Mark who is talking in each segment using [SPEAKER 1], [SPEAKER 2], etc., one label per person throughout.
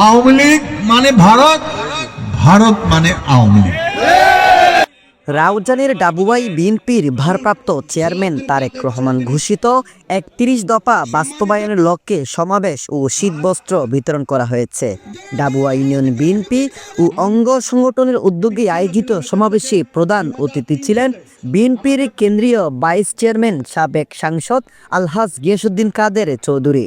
[SPEAKER 1] আওয়ামী লীগ মানে ভারত ভারত মানে আওয়ামী লীগ।
[SPEAKER 2] রাউজানের ডাবুয়াই বিএনপির ভারপ্রাপ্ত চেয়ারম্যান তারেক রহমান ঘোষিত একত্রিশ দফা বাস্তবায়নের লক্ষ্যে সমাবেশ ও শীতবস্ত্র বিতরণ করা হয়েছে। ডাবুয়া ইউনিয়ন বিএনপি ও অঙ্গ সংগঠনের উদ্যোগে আয়োজিত সমাবেশে প্রধান অতিথি ছিলেন বিএনপির কেন্দ্রীয় ভাইস চেয়ারম্যান সাবেক সাংসদ আলহাজ গিয়াসুদ্দিন কাদের চৌধুরী।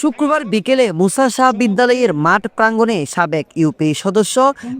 [SPEAKER 2] শুক্রবার বিকেলে মুসা শাহ বিদ্যালয়ের মাঠ প্রাঙ্গণে সাবেক ইউপি সদস্য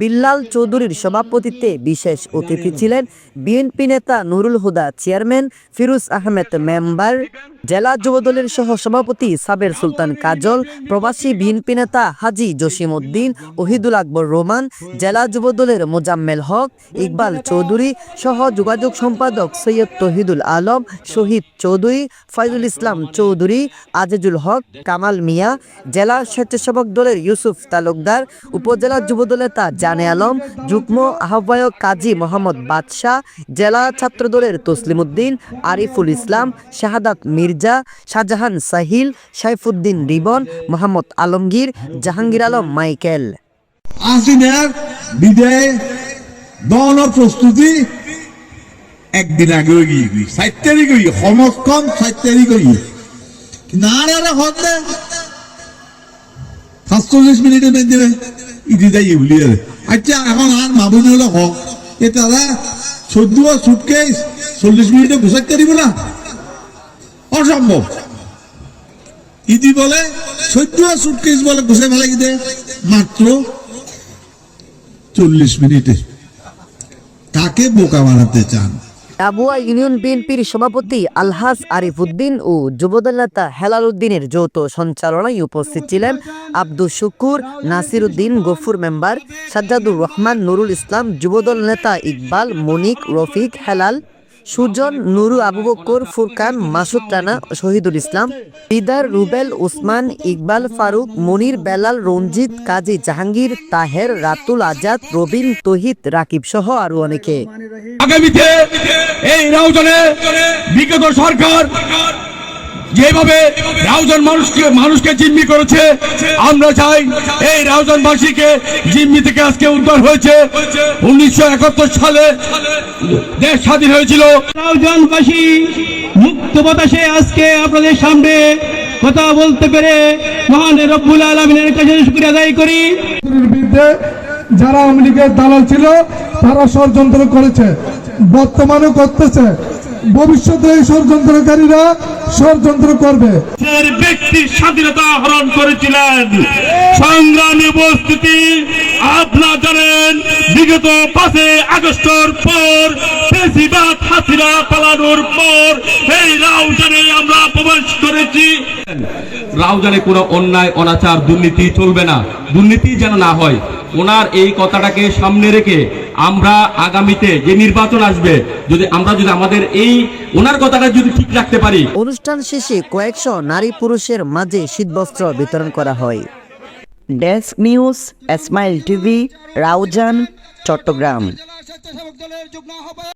[SPEAKER 2] বিল্লাল চৌধুরীর সভাপতিত্বে বিশেষ অতিথি ছিলেন বিএনপি নেতা নুরুল হুদা, চেয়ারম্যান ফিরোজ আহমেদ, মেম্বার জেলা যুবদলের সহ সভাপতি সাবের সুলতান কাজল, প্রবাসী বিএনপি নেতা হাজি জসিম উদ্দিন, ওহিদুল আকবর রোমান, জেলা যুবদলের মোজাম্মেল হক, ইকবাল চৌধুরী, সহ যোগাযোগ সম্পাদক সৈয়দ তহিদুল আলম, শহীদ চৌধুরী, ফয়জুল ইসলাম চৌধুরী, আজিজুল হক কামাল মিয়া, জেলা স্বেচ্ছাসেবক দলের ইউসুফ তালুকদার, উপজেলা যুবদল নেতা জানে আলম, যুগ্ম আহ্বায়ক কাজী মোহাম্মদ বাদশাহ, জেলা ছাত্র দলের তসলিম উদ্দিন, আরিফুল ইসলাম, শাহাদাত মির্জা, শাহজাহান সাহিল, সাইফুদ্দিন রিবন, মোহাম্মদ আলমগীর, জাহাঙ্গীর আলম মাইকেল।
[SPEAKER 1] প্রস্তুতি একদিন আগে গিয়ে সাত তারিখ গিয়ে সমস সাত তারিখ সাতচল্লিশ মিনিটে যাই আচ্ছা এখন আর হোক এ তারা চোদ্দ চল্লিশ মিনিটে না অসম্ভব বলে চোদ্দ সুটকেস বলে ঘুষাই ফেলে দে মাত্র চল্লিশ মিনিটে কাকে বোকা বানাতে চান
[SPEAKER 2] আবুয়া ইউনিয়ন বিএনপির সভাপতি আলহাজ আরিফ উদ্দিন ও যুবদল নেতা হেলাল উদ্দিনের যৌথ সঞ্চালনায় উপস্থিত ছিলেন আব্দুল শুকুর নাসির উদ্দিন গফুর মেম্বার, সাজ্জাদুর রহমান, নুরুল ইসলাম যুবদল নেতা ইকবাল, মনিক, রফিক, হেলাল সুজন নুরু আবু বক্কর ফুরকান, মাসুদ রানা, শহীদুল ইসলাম পিদার রুবেল উসমান ইকবাল ফারুক, মনির বেলাল, রঞ্জিত, কাজী জাহাঙ্গীর, তাহের, রাতুল আজাদ, রবিন তহিদ রাকিব সহ আরও অনেকে।
[SPEAKER 3] আগামীতে এই রাউজনে বিগত সরকার যেভাবে রাউজান মানুষকে মানুষকে জিম্মি করেছে আমরা চাই এই রাউজানবাসীকে জিম্মি থেকে আজকে উদ্ধার হয়েছে। উনিশশো একাত্তর সালে দেশ স্বাধীন হয়েছিল।
[SPEAKER 4] রাউজানবাসী মুক্ত বাতাসে আজকে আপনাদের সামনে কথা বলতে পেরে মহান রব্বুল আলমিনের কাছে শুক্রিয়া আদায় করি।
[SPEAKER 5] বিরুদ্ধে যারা আওয়ামী লীগের দালাল ছিল তারা ষড়যন্ত্র করেছে বর্তমানেও করতেছে। ভবিষ্যতে এই ষড়যন্ত্রকারীরা ষড়যন্ত্র করবে।
[SPEAKER 4] দেশের ব্যক্তির স্বাধীনতা হরণ করেছিলেন। সংগ্রামী উপস্থিতি আপনারা জানেন বিগত পাঁচে আগস্টের পর বেশিরভাগ হাসিনা পালানোর পর এই রাউজানে আমরা প্রবেশ করেছি।
[SPEAKER 3] রাউজানে কোনো অন্যায় অনাচার দুর্নীতি চলবে না। দুর্নীতি যেন না হয়। ওনার এই কথাটাকে সামনে রেখে আমরা আগামীতে যে নির্বাচন আসবে, যদি আমরা যদি আমাদের এই ওনার কথাটা যদি ঠিক রাখতে পারি।
[SPEAKER 2] অনুষ্ঠান শেষে কয়েকশো নারী পুরুষের মাঝে শীতবস্ত্র বিতরণ করা হয়। Desk news Smile TV, Raozan, Chattogram.